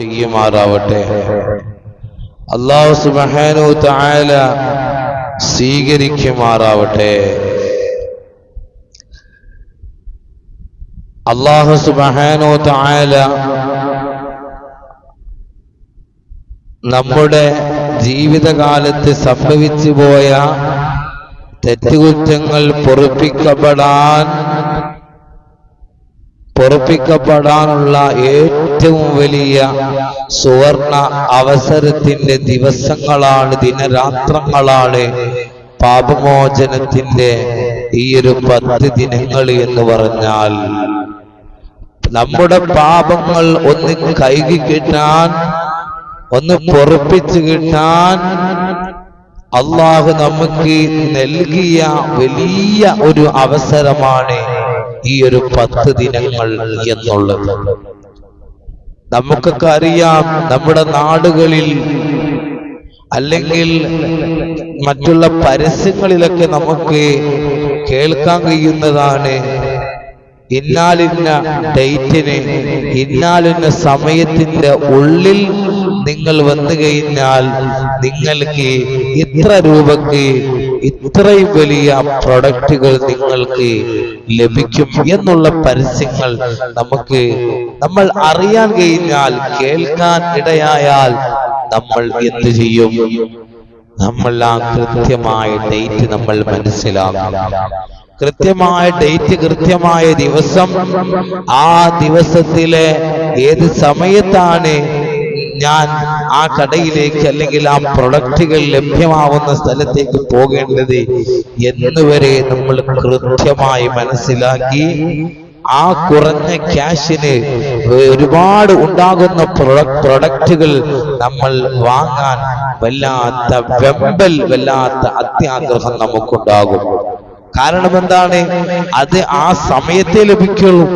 ചെയ്യുമാറാവട്ടെ. അള്ളാഹു സുബഹാനു താല സ്വീകരിക്കുമാറാവട്ടെ. അള്ളാഹു സുബഹാനു താല നമ്മുടെ ജീവിതകാലത്ത് സംഭവിച്ചു പോയ തെറ്റുകുറ്റങ്ങൾ പൊറുപ്പിക്കപ്പെടാൻ പൊറപ്പിക്കപ്പെടാനുള്ള ഏറ്റവും വലിയ സുവർണ അവസരത്തിന്റെ ദിവസങ്ങളാണ് ദിനരാത്രങ്ങളാണ് പാപമോചനത്തിന്റെ ഈ ഒരു പത്ത് ദിനങ്ങൾ എന്ന് പറഞ്ഞാൽ. നമ്മുടെ പാപങ്ങൾ ഒന്ന് കൈകി കിട്ടാൻ ഒന്ന് പൊറപ്പിച്ചു കിട്ടാൻ അള്ളാഹു നമുക്ക് നൽകിയ വലിയ ഒരു അവസരമാണ് ഈ ഒരു പത്ത് ദിനങ്ങൾ എന്നുള്ളത്. നമുക്കൊക്കെ അറിയാം നമ്മുടെ നാടുകളിൽ അല്ലെങ്കിൽ മറ്റുള്ള പരസ്യങ്ങളിലൊക്കെ നമുക്ക് കേൾക്കാൻ കഴിയുന്നതാണ് ഇന്നാലിന്ന ഡേറ്റിന് ഇന്നാലിന്ന സമയത്തിന്റെ ഉള്ളിൽ നിങ്ങൾ വന്നു കഴിഞ്ഞാൽ നിങ്ങൾക്ക് ഇത്ര രൂപക്ക് ഇത്രയും വലിയ പ്രൊഡക്റ്റുകൾ നിങ്ങൾക്ക് ലഭിക്കും എന്നുള്ള പരസ്യങ്ങൾ നമുക്ക് നമ്മൾ അറിയാൻ കഴിഞ്ഞാൽ കേൾക്കാൻ ഇടയായാൽ നമ്മൾ എന്ത് ചെയ്യും? നമ്മൾ ആ കൃത്യമായ ഡേറ്റ് നമ്മൾ മനസ്സിലാക്കും. കൃത്യമായ ഡേറ്റ് കൃത്യമായ ദിവസം ആ ദിവസത്തിലെ ഏത് സമയത്താണ് ഞാൻ ആ കടയിലേക്ക് അല്ലെങ്കിൽ ആ പ്രൊഡക്റ്റുകൾ ലഭ്യമാവുന്ന സ്ഥലത്തേക്ക് പോകേണ്ടത് എന്നുവരെ നമ്മൾ കൃത്യമായി മനസ്സിലാക്കി ആ കുറഞ്ഞ ക്യാഷിന് ഒരുപാട് ഉണ്ടാകുന്ന പ്രൊഡക്റ്റുകൾ നമ്മൾ വാങ്ങാൻ വല്ലാത്ത വെമ്പൽ വല്ലാത്ത അത്യാഗ്രഹം നമുക്കുണ്ടാകും. കാരണം എന്താണ്? അത് ആ സമയത്തെ ലഭിക്കുള്ളൂ.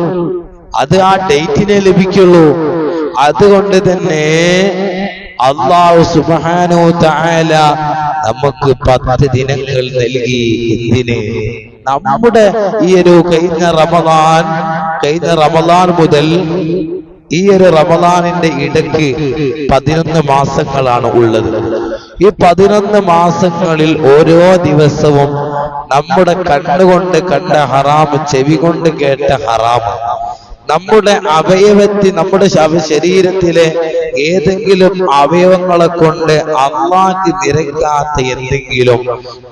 അത് ആ ഡേറ്റിനെ ലഭിക്കുള്ളൂ. അതുകൊണ്ട് തന്നെ അള്ളാഹു സുബാനോ താല നമുക്ക് പത്ത് ദിനങ്ങൾ നൽകി. ഇതിന് നമ്മുടെ ഈ ഒരു കഴിഞ്ഞ റമദാൻ കഴിഞ്ഞ റമദാൻ മുതൽ ഈ ഒരു റമദാനിന്റെ ഇടയ്ക്ക് പതിനൊന്ന് മാസങ്ങളാണ് ഉള്ളത്. ഈ പതിനൊന്ന് മാസങ്ങളിൽ ഓരോ ദിവസവും നമ്മുടെ കണ്ണുകൊണ്ട് കണ്ട ഹറാം ചെവി കൊണ്ട് കേട്ട ഹറാമ് നമ്മുടെ അവയവത്തിൽ നമ്മുടെ ശരീരത്തിലെ ഏതെങ്കിലും അവയവങ്ങളെ കൊണ്ട് അള്ളാക്ക് നിരക്കാത്ത എന്തെങ്കിലും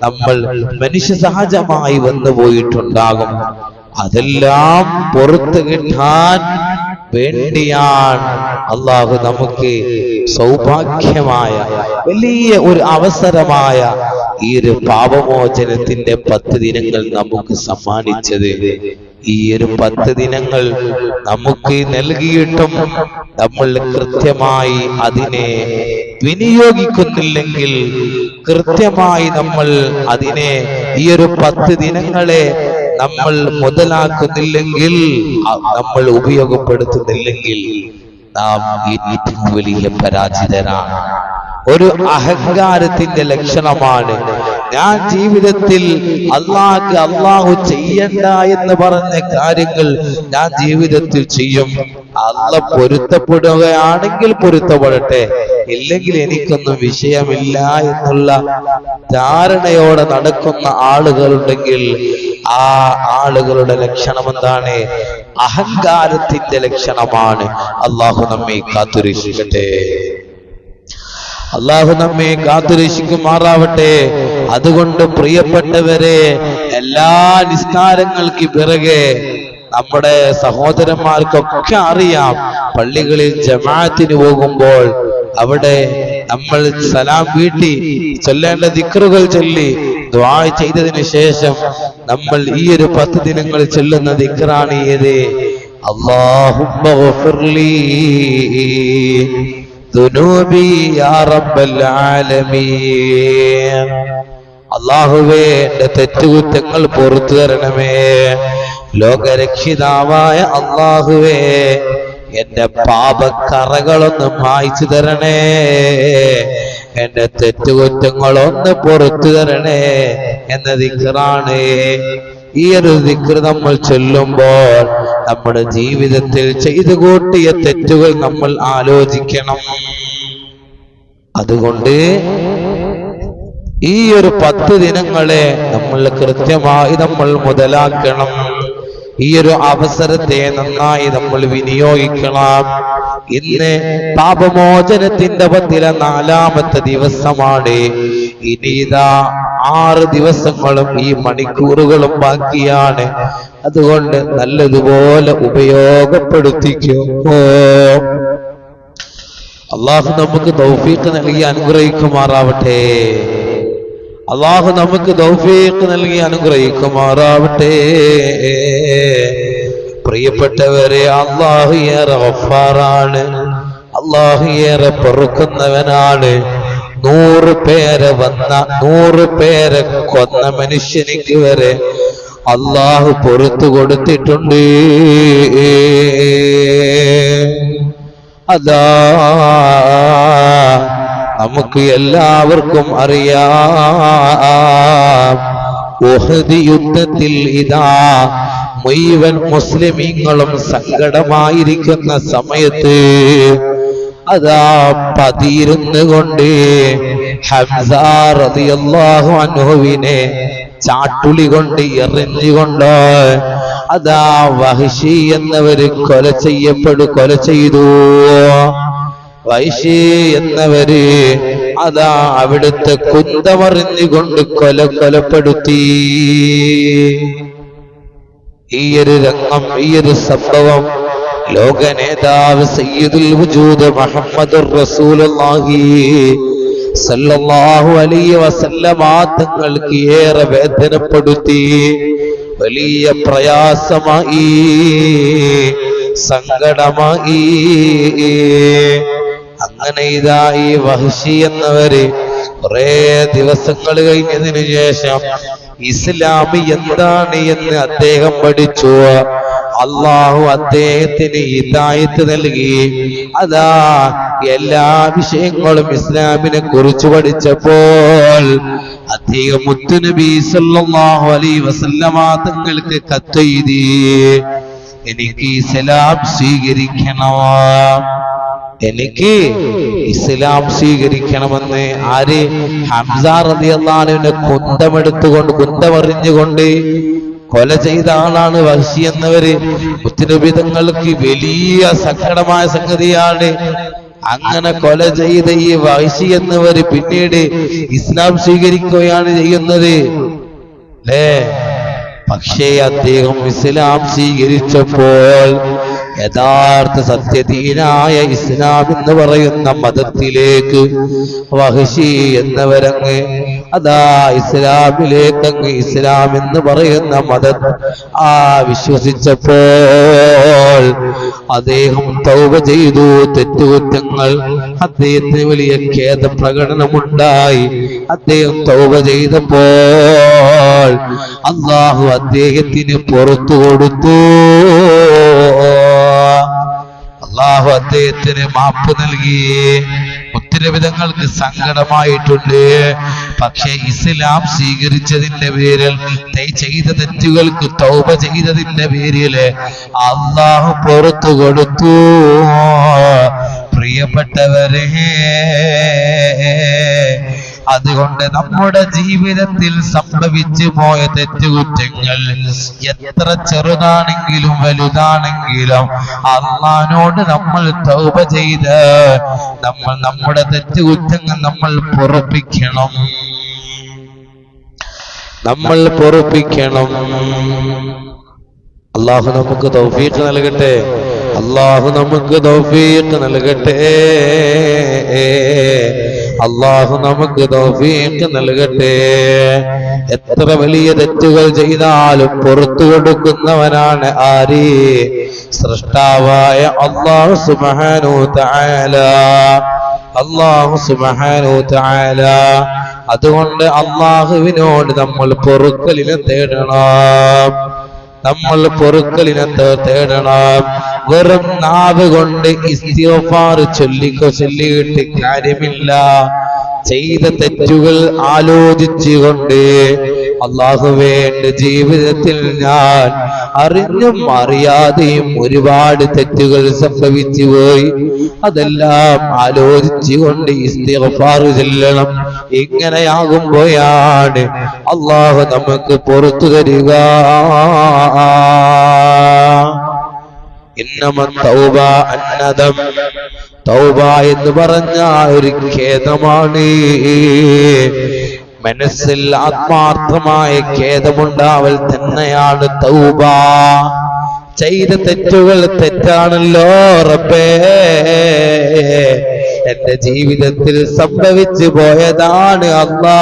നമ്മൾ മനുഷ്യ സഹജമായി വന്നു പോയിട്ടുണ്ടാകും. അതെല്ലാം പുറത്തു കിട്ടാൻ വേണ്ടിയാണ് അള്ളാഹു നമുക്ക് സൗഭാഗ്യമായ വലിയ ഒരു അവസരമായ ഈ ഒരു പാപമോചനത്തിന്റെ പത്ത് ദിനങ്ങൾ നമുക്ക് സമ്മാനിച്ചത്. ഈ ഒരു പത്ത് ദിനങ്ങൾ നമുക്ക് നൽകിയിട്ടും നമ്മൾ കൃത്യമായി അതിനെ വിനിയോഗിക്കുന്നില്ലെങ്കിൽ കൃത്യമായി നമ്മൾ അതിനെ ഈ ഒരു പത്ത് ദിനങ്ങളെ നമ്മൾ മുതലാക്കുന്നില്ലെങ്കിൽ നമ്മൾ ഉപയോഗപ്പെടുത്തുന്നില്ലെങ്കിൽ നാം ഏറ്റവും വലിയ പരാജിതരാണ്. ഒരു അഹങ്കാരത്തിന്റെ ലക്ഷണമാണ്. ഞാൻ ജീവിതത്തിൽ അള്ളാഹ് അള്ളാഹു ചെയ്യണ്ട എന്ന് പറഞ്ഞ കാര്യങ്ങൾ ഞാൻ ജീവിതത്തിൽ ചെയ്യും. അല്ല പൊരുത്തപ്പെടുകയാണെങ്കിൽ പൊരുത്തപ്പെടട്ടെ. ഇല്ലെങ്കിൽ എനിക്കൊന്നും വിഷയമില്ല എന്നുള്ള ധാരണയോടെ നടക്കുന്ന ആളുകളുണ്ടെങ്കിൽ ആ ആളുകളുടെ ലക്ഷണം എന്താണ്? അഹങ്കാരത്തിന്റെ ലക്ഷണമാണ്. അള്ളാഹു നമ്മെ കാത്തുരക്ഷിക്കട്ടെ. അള്ളാഹു നമ്മെ കാത്തുരക്ഷിക്കുമാറാവട്ടെ. അതുകൊണ്ട് പ്രിയപ്പെട്ടവരെ എല്ലാ നിസ്കാരങ്ങൾക്ക് പിറകെ നമ്മുടെ സഹോദരന്മാർക്കൊക്കെ അറിയാം പള്ളികളിൽ ജമാഅത്തിന് പോകുമ്പോൾ അവിടെ നമ്മൾ സലാം വീട്ടി ചൊല്ലേണ്ട ദിക്റുകൾ ചൊല്ലി ദ്വാ ചെയ്തതിന് ശേഷം നമ്മൾ ഈ ഒരു പത്ത് ദിനങ്ങൾ ചൊല്ലുന്ന ദിക്റാണ് ഏത് അള്ളാഹുമ്മ ഗഫിർലീ ذنوبي يا رب العالمين അള്ളാഹുവേ എന്റെ തെറ്റുകുറ്റങ്ങൾ പുറത്തു തരണമേ ലോകരക്ഷിതാവായ അള്ളാഹുവേ എന്റെ പാപക്കറകളൊന്ന് മായ്ച്ചു തരണേ എന്റെ തെറ്റുകുറ്റങ്ങളൊന്ന് പുറത്തു തരണേ എന്ന ദിക്കറാണ് ഈ ഒരു ദിക്ർ നമ്മൾ ചൊല്ലുമ്പോൾ നമ്മുടെ ജീവിതത്തിൽ ചെയ്തു കൂട്ടിയ തെറ്റുകൾ നമ്മൾ ആലോചിക്കണം. അതുകൊണ്ട് ഈ ഒരു പത്ത് ദിനങ്ങളെ നമ്മൾ കൃത്യമായി നമ്മൾ മുതലാക്കണം. ഈ ഒരു അവസരത്തെ നന്നായി നമ്മൾ വിനിയോഗിക്കണം. ഇന്ന് പാപമോചനത്തിന്റെ പത്തിലെ നാലാമത്തെ ദിവസമാണ്. ഇനിതാ ആറ് ദിവസങ്ങളും ഈ മണിക്കൂറുകളും ബാക്കിയാണ്. അതുകൊണ്ട് നല്ലതുപോലെ ഉപയോഗപ്പെടുത്തിക്കോ. അള്ളാഹു നമുക്ക് തൗഫീഖ് നൽകി അനുഗ്രഹിക്കുമാറാവട്ടെ. അള്ളാഹു നമുക്ക് തൗഫീഖ് നൽകി അനുഗ്രഹിക്കുമാറാവട്ടെ. പ്രിയപ്പെട്ടവരെ അള്ളാഹു ഏറെ ഒഫാറാണ് അള്ളാഹു ഏറെ പൊറുക്കുന്നവനാണ്. നൂറ് പേരെ വന്ന നൂറ് പേരെ കൊന്ന മനുഷ്യനിക്ക് വരെ അള്ളാഹു പൊറത്തു കൊടുത്തിട്ടുണ്ട്. അതാ നമുക്ക് എല്ലാവർക്കും അറിയാം. യുദ്ധത്തിൽ ഇതാ മുഴുവൻ മുസ്ലിമീങ്ങളും സങ്കടമായിരിക്കുന്ന സമയത്ത് അതാ പതിരുന്നു കൊണ്ട് ഹംസാറിയാഹു അൻഹുവിനെ ചാട്ടുളി കൊണ്ട് എറിഞ്ഞുകൊണ്ട് അതാ വഹിഷി എന്നവര് കൊല ചെയ്യപ്പെടു കൊല ചെയ്തു. വൈശി എന്നവര് അതാ അവിടുത്തെ കുന്തമറിഞ്ഞുകൊണ്ട് കൊല കൊലപ്പെടുത്തി. ഈ ഒരു രംഗം ഈ ഒരു സംഭവം ലോക നേതാവ് സയ്യിദുൽ വജൂദ് മുഹമ്മദുർ റസൂലുള്ളാഹി സല്ലല്ലാഹു അലൈഹി വസല്ലമ തങ്ങൾക്ക് ഏറെ വേദനപ്പെടുത്തി. വലിയ പ്രയാസമായി സങ്കടമായി. അങ്ങനെ ഇതാ ഈ എന്നവര് കുറെ ദിവസങ്ങൾ കഴിഞ്ഞതിനു ശേഷം ഇസ്ലാമി എന്താണ് എന്ന് അദ്ദേഹം പഠിച്ചു. അള്ളാഹു അദ്ദേഹത്തിന് ഹിദായത്ത് നൽകി. അതാ എല്ലാ വിഷയങ്ങളും ഇസ്ലാമിനെ കുറിച്ച് പഠിച്ചപ്പോൾ അദ്ദേഹം മുത്തുനബി സല്ലാഹു അലൈഹി വസല്ലമ തങ്ങൾക്ക് കത്തെഴുതി എനിക്ക് ഇസ്ലാം സ്വീകരിക്കണം എനിക്ക് ഇസ്ലാം സ്വീകരിക്കണമെന്ന് ആര് ഹംസ റളിയല്ലാഹുവിനെ കുന്തമെടുത്തുകൊണ്ട് കുന്തമറിഞ്ഞുകൊണ്ട് കൊല ചെയ്ത ആളാണ് വഹ്ഷി എന്നവര്. ഉത്തരവിധങ്ങൾക്ക് വലിയ സങ്കടമായ സംഗതിയാണ്. അങ്ങനെ കൊല ചെയ്ത ഈ വഹ്ഷി എന്നവര് പിന്നീട് ഇസ്ലാം സ്വീകരിക്കുകയാണ് ചെയ്യുന്നത്. അല്ലേ പക്ഷേ അദ്ദേഹം ഇസ്ലാം സ്വീകരിച്ചപ്പോൾ യഥാർത്ഥ സത്യധീനായ ഇസ്ലാം എന്ന് പറയുന്ന മതത്തിലേക്ക് വഹശി എന്നവരങ്ങ് അതാ ഇസ്ലാമിലേക്ക് അങ്ങ് ഇസ്ലാം എന്ന് പറയുന്ന മത. ആ വിശ്വസിച്ചപ്പോൾ അദ്ദേഹം തൗബ ചെയ്തു തെറ്റുകുറ്റങ്ങൾ അദ്ദേഹത്തിന് വലിയ ഖേദ പ്രകടനമുണ്ടായി അദ്ദേഹം തൗബ ചെയ്തപ്പോൾ അള്ളാഹു അദ്ദേഹത്തിന് പുറത്തു കൊടുത്തു. അള്ളാഹു അദ്ദേഹത്തിന് മാപ്പ് നൽകി. ഒത്തിരി വിധങ്ങൾക്ക് സങ്കടമായിട്ടുണ്ട്. പക്ഷെ ഇസ്ലാം സ്വീകരിച്ചതിന്റെ പേരിൽ ചെയ്ത തെറ്റുകൾക്ക് തൗപ ചെയ്തതിന്റെ പേരിൽ അള്ളാഹു പുറത്തു കൊടുത്തു. പ്രിയപ്പെട്ടവരെ അതുകൊണ്ട് നമ്മുടെ ജീവിതത്തിൽ സംഭവിച്ചു പോയ തെറ്റുകുറ്റങ്ങൾ എത്ര ചെറുതാണെങ്കിലും വലുതാണെങ്കിലും അള്ളഹാനോട് നമ്മൾ തൗപ ചെയ്ത് നമ്മൾ നമ്മുടെ തെറ്റുകുറ്റങ്ങൾ നമ്മൾ പൊറപ്പിക്കണം. നമ്മൾ പൊറപ്പിക്കണം. അള്ളാഹു നമുക്ക് തൗഫീഖ് നൽകട്ടെ. അള്ളാഹു നമുക്ക് തൗഫീഖ് നൽകട്ടെ. അള്ളാഹു നമുക്ക് തൗഫീഖ് നൽകട്ടെ. എത്ര വലിയ തെറ്റുകൾ ചെയ്താലും പുറത്തു കൊടുക്കുന്നവനാണ് ആര്? സൃഷ്ടാവായ അള്ളാഹു സുബ്ഹാനഹു തആല അള്ളാഹു സുബ്ഹാനഹു തആല അതുകൊണ്ട് അള്ളാഹുവിനോട് നമ്മൾ പൊറുക്കലിനെ തേടണം. നമ്മൾ പൊറുക്കലിനെ തേടണം. വെറും നാവ് കൊണ്ട് ഇസ്തിഗ്ഫാർ ചൊല്ലിക്കോ ചൊല്ലിയിട്ട് കാര്യമില്ല. ചെയ്ത തെറ്റുകൾ ആലോചിച്ചുകൊണ്ട് അള്ളാഹുവേ എന്റെ ജീവിതത്തിൽ ഞാൻ അറിഞ്ഞും അറിയാതെയും ഒരുപാട് തെറ്റുകൾ സംഭവിച്ചു പോയി. അതെല്ലാം ആലോചിച്ചുകൊണ്ട് ഇസ്തിഗ്ഫാർ ചെല്ലണം. ഇങ്ങനെയാകുമ്പോഴാണ് അള്ളാഹു നമുക്ക് പുറത്തു തരിക. അന്നദം. തൗബ എന്ന് പറഞ്ഞ ഒരു ഖേദമാണ്. മനസ്സിൽ ആത്മാർത്ഥമായ ഖേദമുണ്ടാവൽ തന്നെയാണ് തൗബ. ചെയ്ത തെറ്റുകൾ തെറ്റാണല്ലോ റബ്ബേ. എന്റെ ജീവിതത്തിൽ സംഭവിച്ചു പോയതാണ് അല്ലാ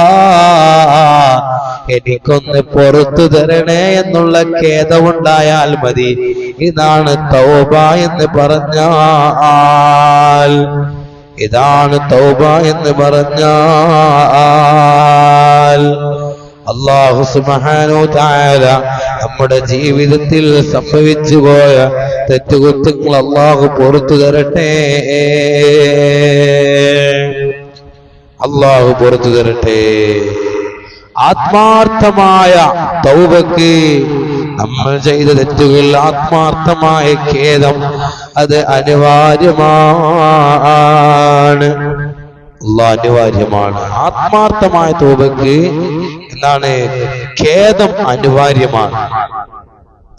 എനിക്കൊന്ന് പുറത്തു തരണേ എന്നുള്ള ഖേദമുണ്ടായാൽ മതി. ഇതാണ് തൗബ എന്ന് പറഞ്ഞാൽ. ഇതാണ് തൗബ എന്ന് പറഞ്ഞാൽ. അള്ളാഹു സുബ്ഹാനഹു തആല നമ്മുടെ ജീവിതത്തിൽ സംഭവിച്ചു പോയ തെറ്റുകുത്തുങ്ങൾ അള്ളാഹു പുറത്തു തരട്ടെ. അള്ളാഹു പുറത്തു തരട്ടെ. ആത്മാർത്ഥമായ തൗബക്ക് നമ്മൾ ചെയ്ത തെറ്റുകൾ ആത്മാർത്ഥമായ ഖേദം അത് അനിവാര്യമാണ്. അനിവാര്യമാണ്. ആത്മാർത്ഥമായ തോപക്ക് എന്താണ്? ഖേദം അനിവാര്യമാണ്.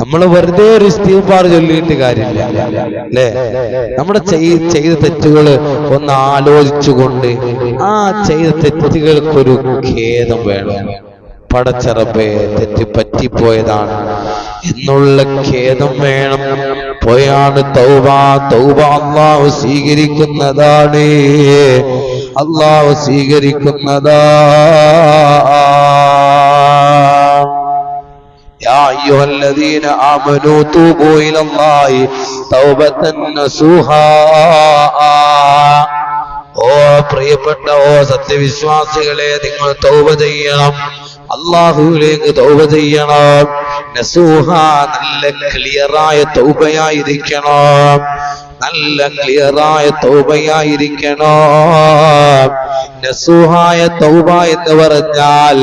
നമ്മൾ വെറുതെ ഒരു ഇസ്തീഫാർ ചൊല്ലിയിട്ട് കാര്യമില്ല. അല്ലേ? നമ്മുടെ ചെയ്ത തെറ്റുകൾ ഒന്ന് ആലോചിച്ചുകൊണ്ട് ആ ചെയ്ത തെറ്റുകൾക്കൊരു ഖേദം വേണം പടച്ചറബെ തെറ്റ് പറ്റിപ്പോയതാണ് എന്നുള്ള ഖേദം വേണം പോയാണ് തൗബ തൗബ അള്ളാഹു സ്വീകരിക്കുന്നതാണ് അള്ളാഹു സ്വീകരിക്കുന്നതാ يا أيها الذين آمنوا توبوا إلى الله توبة نصوحا ഓ പ്രിയപ്പെട്ട ഓ സത്യവിശ്വാസികളെ നിങ്ങൾ തൗബ ചെയ്യണം. അള്ളാഹുവിലേക്ക് തൗബ ചെയ്യണം. നസൂഹ നല്ല ക്ലിയറായ തൗബയായിരിക്കണം. നല്ല ക്ലിയറായ തൗബയായിരിക്കണോ. നസൂഹായ തൗബ എന്ന് പറഞ്ഞാൽ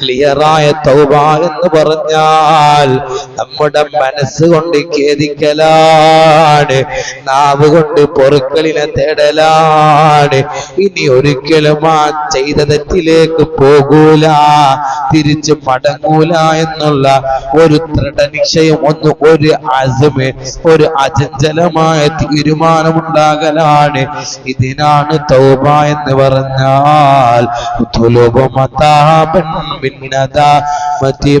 ക്ലിയറായ തൗബ എന്ന് പറഞ്ഞാൽ നമ്മുടെ മനസ്സ് കൊണ്ട് ഖേദിക്കലാണ് നാവ് കൊണ്ട് പൊറുക്കലിനെ തേടലാണ് ഇനി ഒരിക്കലും ആ ചെയ്ത തെറ്റിലേക്ക് പോകൂല. തിരിച്ചു മടങ്ങൂല എന്നുള്ള ഒരു ദൃഢനിശ്ചയം ഒന്ന് ഒരു അസമ് ഒരു അചഞ്ചലമായ തീരുമാനമുണ്ടാകലാണ്. ഇതിനാണ് തൗബ എന്ന് പറഞ്ഞാൽ മതി